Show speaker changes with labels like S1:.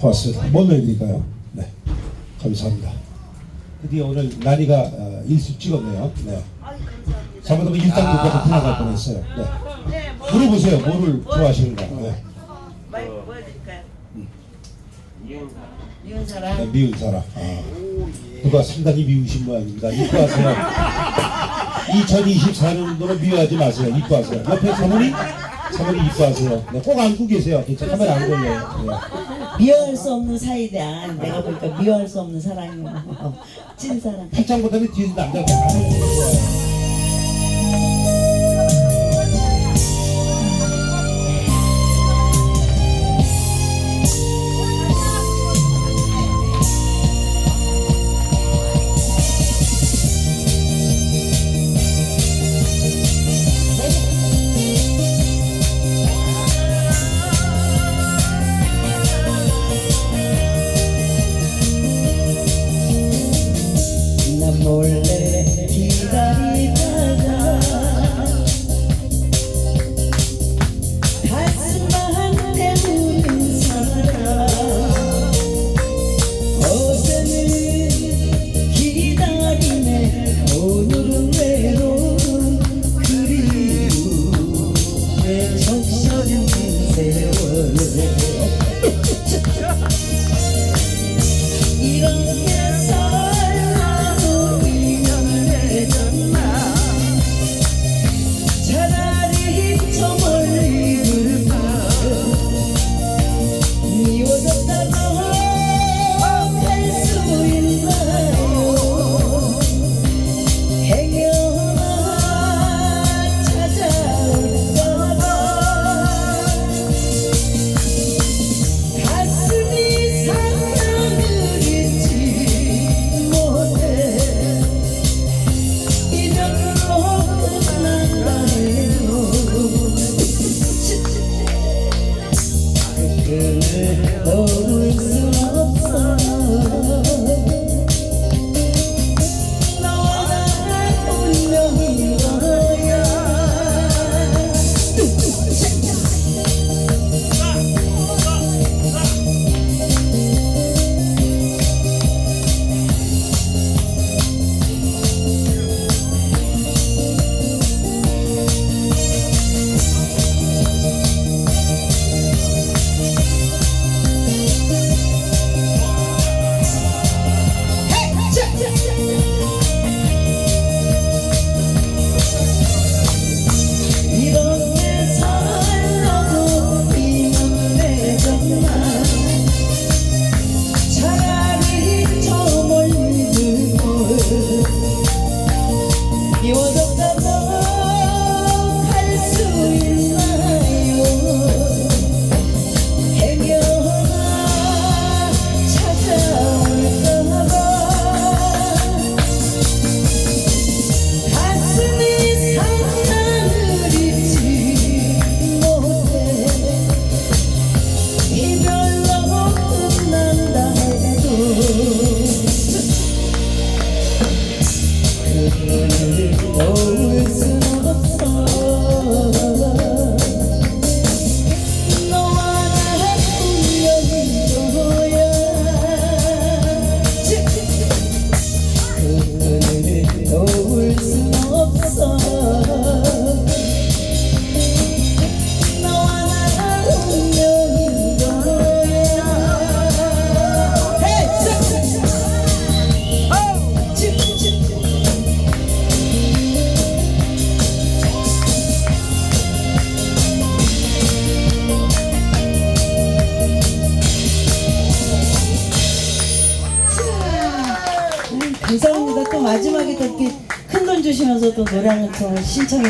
S1: 고맙습니다. 뭐 넣어드릴까요? 네, 감사합니다. 드디어 오늘 나니가 어, 일수 찍었네요. 네. 잘못하면 일당 국가도 지나갈 뻔했어요. 네. 물어보세요. 뭐를 좋아하시는가? 네.
S2: 보여드릴까요?
S3: 이은사.
S2: 미운 사람.
S1: 네, 미운 사람. 아, 누가 상당히 미우신 모양입니다. 이뻐하세요. 2024년도로 미워하지 마세요. 이뻐하세요. 옆에 사모님? 사모님 이뻐하세요. 네, 꼭 안고 계세요. 괜찮아. 카메라 안 걸려요. 네.
S2: 미워할 수 없는 사이다. 내가 보니까 미워할 수 없는 사람이야. 어, 찐 사람.
S1: 팔짱보다는 뒤에서 남자가 더 좋아요.
S2: baby. Oh. Oh, it's the song. 감사합니다. 또 마지막에 또 이렇게 큰 돈 주시면서 또 노래 한번 신청해